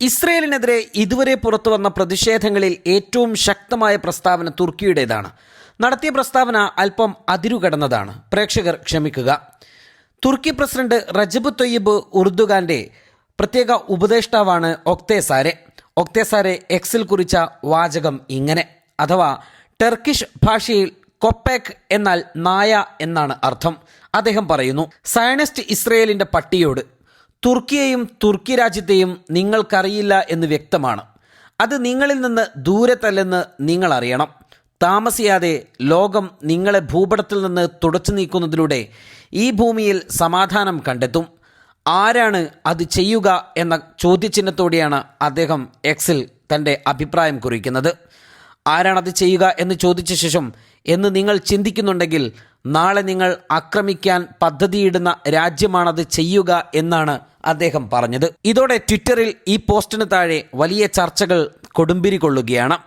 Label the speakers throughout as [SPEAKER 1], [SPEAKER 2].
[SPEAKER 1] ഇസ്രയേലിനെതിരെ ഇതുവരെ പുറത്തു വന്ന പ്രതിഷേധങ്ങളിൽ ഏറ്റവും ശക്തമായ പ്രസ്താവന തുർക്കിയുടേതാണ്. നടത്തിയ പ്രസ്താവന അല്പം അതിരുകടന്നതാണ്. പ്രേക്ഷകർ ക്ഷമിക്കുക. തുർക്കി പ്രസിഡന്റ് റജബ് തൊയ്യബ് ഉർദുഗാന്റെ പ്രത്യേക ഉപദേഷ്ടാവാണ് ഒക്തേസാരെ. ഒക്തേസാരെ എക്സിൽ കുറിച്ച വാചകം ഇങ്ങനെ. അഥവാ ടെർക്കിഷ് ഭാഷയിൽ കൊപ്പേക് എന്നാൽ നായ എന്നാണ് അർത്ഥം. അദ്ദേഹം പറയുന്നു സയണിസ്റ്റ് ഇസ്രയേലിന്റെ പട്ടിയോട് തുർക്കിയെയും തുർക്കി രാജ്യത്തെയും നിങ്ങൾക്കറിയില്ല എന്ന് വ്യക്തമാണ്. അത് നിങ്ങളിൽ നിന്ന് ദൂരത്തല്ലെന്ന് നിങ്ങൾ അറിയണം താമസിയാതെ ലോകം നിങ്ങളെ ഭൂപടത്തിൽ നിന്ന് തുടച്ചു നീക്കുന്നതിലൂടെ ഈ ഭൂമിയിൽ സമാധാനം കണ്ടെത്തും. ആരാണ് അത് ചെയ്യുക എന്ന ചോദ്യചിഹ്നത്തോടെയാണ് അദ്ദേഹം എക്സിൽ തന്റെ അഭിപ്രായം കുറിക്കുന്നത്. ആരാണത് ചെയ്യുക എന്ന് ചോദിച്ച ശേഷം എന്ന് നിങ്ങൾ ചിന്തിക്കുന്നുണ്ടെങ്കിൽ നാളെ നിങ്ങൾ ആക്രമിക്കാൻ പദ്ധതിയിടുന്ന രാജ്യമാണത് ചെയ്യുക എന്നാണ് അദ്ദേഹം പറഞ്ഞത്. ഇതോടെ ട്വിറ്ററിൽ ഈ പോസ്റ്റിന് താഴെ വലിയ ചർച്ചകൾ കൊടുമ്പിരി കൊള്ളുകയാണ്.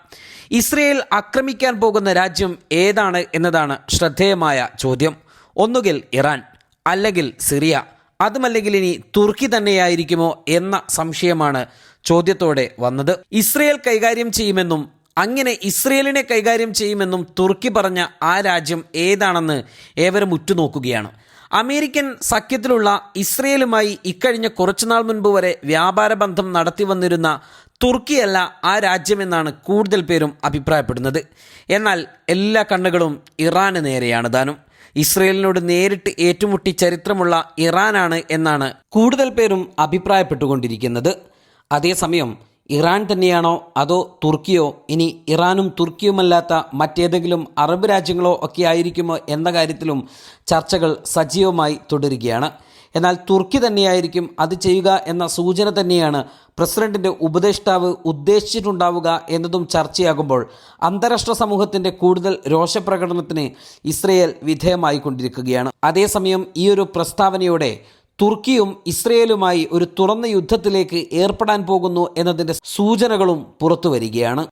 [SPEAKER 1] ഇസ്രയേൽ ആക്രമിക്കാൻ പോകുന്ന രാജ്യം ഏതാണ് എന്നതാണ് ശ്രദ്ധേയമായ ചോദ്യം. ഒന്നുകിൽ ഇറാൻ അല്ലെങ്കിൽ സിറിയ. അതുമല്ലെങ്കിൽ ഇനി തുർക്കി തന്നെയായിരിക്കുമോ എന്ന സംശയമാണ് ചോദ്യത്തോടെ വന്നത്. ഇസ്രയേൽ കൈകാര്യം ചെയ്യുമെന്നും അങ്ങനെ ഇസ്രയേലിനെ കൈകാര്യം ചെയ്യുമെന്നും തുർക്കി പറഞ്ഞ ആ രാജ്യം ഏതാണെന്ന് ഏവരും ഉറ്റുനോക്കുകയാണ്. അമേരിക്കൻ സഖ്യത്തിലുള്ള ഇസ്രയേലുമായി ഇക്കഴിഞ്ഞ കുറച്ചുനാൾ മുൻപ് വരെ വ്യാപാര ബന്ധം നടത്തി വന്നിരുന്ന തുർക്കിയല്ല ആ രാജ്യമെന്നാണ് കൂടുതൽ പേരും അഭിപ്രായപ്പെടുന്നത്. എന്നാൽ എല്ലാ കണ്ണുകളും ഇറാന് നേരെയാണ് താനും. ഇസ്രയേലിനോട് നേരിട്ട് ഏറ്റുമുട്ടി ചരിത്രമുള്ള ഇറാനാണ് എന്നാണ് കൂടുതൽ പേരും അഭിപ്രായപ്പെട്ടുകൊണ്ടിരിക്കുന്നത്. അതേസമയം ഇറാൻ തന്നെയാണോ അതോ തുർക്കിയോ? ഇനി ഇറാനും തുർക്കിയുമല്ലാത്ത മറ്റേതെങ്കിലും അറബ് രാജ്യങ്ങളോ ഒക്കെ ആയിരിക്കുമോ എന്ന കാര്യത്തിലും ചർച്ചകൾ സജീവമായി തുടരുകയാണ്. എന്നാൽ തുർക്കി തന്നെയായിരിക്കും അത് ചെയ്യുക എന്ന സൂചന തന്നെയാണ് പ്രസിഡന്റിന്റെ ഉപദേഷ്ടാവ് ഉദ്ദേശിച്ചിട്ടുണ്ടാവുക എന്നതും ചർച്ചയാകുമ്പോൾ അന്താരാഷ്ട്ര സമൂഹത്തിന്റെ കൂടുതൽ രോഷപ്രകടനത്തിന് ഇസ്രയേൽ വിധേയമായിക്കൊണ്ടിരിക്കുകയാണ്. അതേസമയം ഈ ഒരു പ്രസ്താവനയോടെ തുർക്കിയും ഇസ്രയേലുമായി ഒരു തുറന്ന യുദ്ധത്തിലേക്ക് ഏർപ്പെടാൻ പോകുന്നു എന്നതിന്റെ സൂചനകളും പുറത്തു വരികയാണ്.